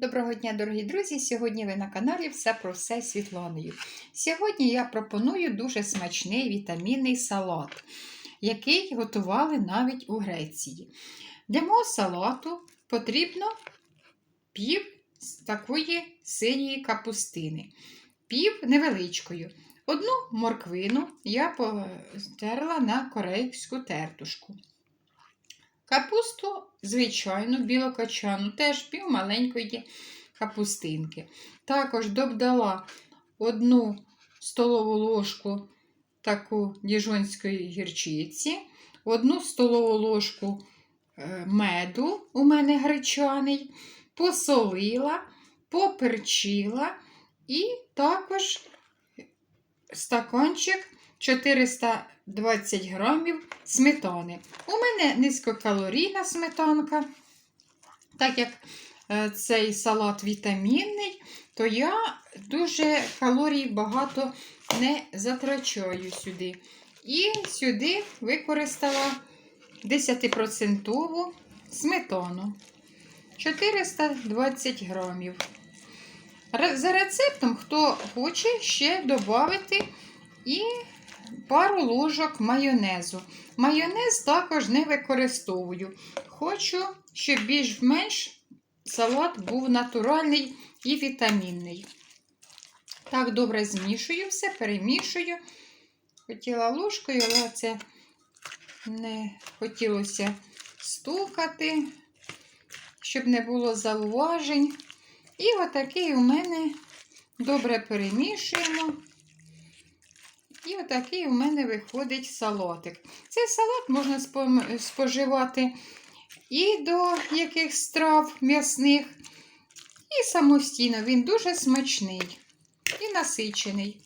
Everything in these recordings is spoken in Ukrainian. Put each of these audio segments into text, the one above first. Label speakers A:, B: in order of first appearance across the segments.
A: Доброго дня, дорогі друзі! Сьогодні ви на каналі Все про все Світланою. Сьогодні я пропоную дуже смачний вітамінний салат, який готували навіть у Греції. Для мого салату потрібно пів такої синьої капустини, пів невеличкою. Одну морквину я постерла на корейську тертушку. Капусту, звичайну, білокачану, теж пів маленької капустинки. Також додала одну столову ложку таку діжонської гірчиці, одну столову ложку е, меду, у мене гречаний, посолила, поперчила і також стаканчик 420 грамів сметани. У мене низькокалорійна сметанка. Так як е, цей салат вітамінний, то я дуже калорій багато не затрачаю сюди. І сюди використала 10% сметану 420 грамів. За рецептом, хто хоче ще додати і пару ложок майонезу. Майонез також не використовую. Хочу, щоб більш-менш салат був натуральний і вітамінний. Так, добре змішую все, перемішую. Хотіла ложкою, але це не хотілося стукати, щоб не було зауважень. І отакий у мене добре перемішуємо. І отакий у мене виходить салатик. Цей салат можна споживати і до яких страв м'ясних, і самостійно. Він дуже смачний і насичений.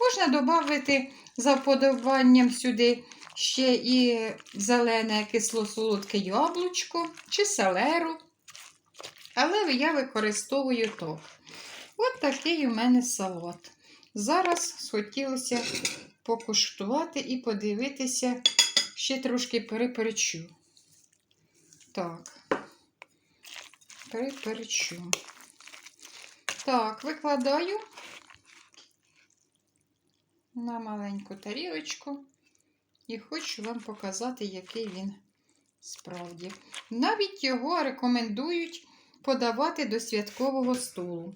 A: Можна додати за вподобанням сюди ще і зелене кисло-солодке яблучко чи селеру. Але я використовую то. От такий у мене салат. Зараз схотілося покуштувати і подивитися, ще трошки переперчу. Так, переперчу. Так, викладаю на маленьку тарілочку і хочу вам показати, який він справді. Навіть його рекомендують подавати до святкового столу.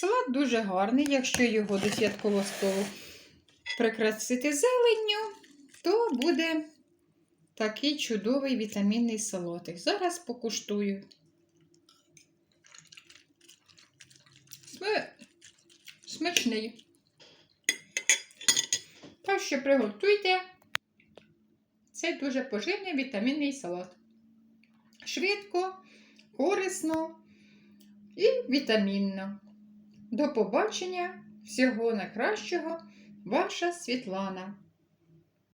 A: Салат дуже гарний, якщо його до святкового столу прикрасити зеленню, то буде такий чудовий вітамінний салатик. Зараз покуштую. Смачний. Так що приготуйте. Це дуже поживний вітамінний салат. Швидко, корисно і вітамінно. До побачення! Всього найкращого, ваша Світлана.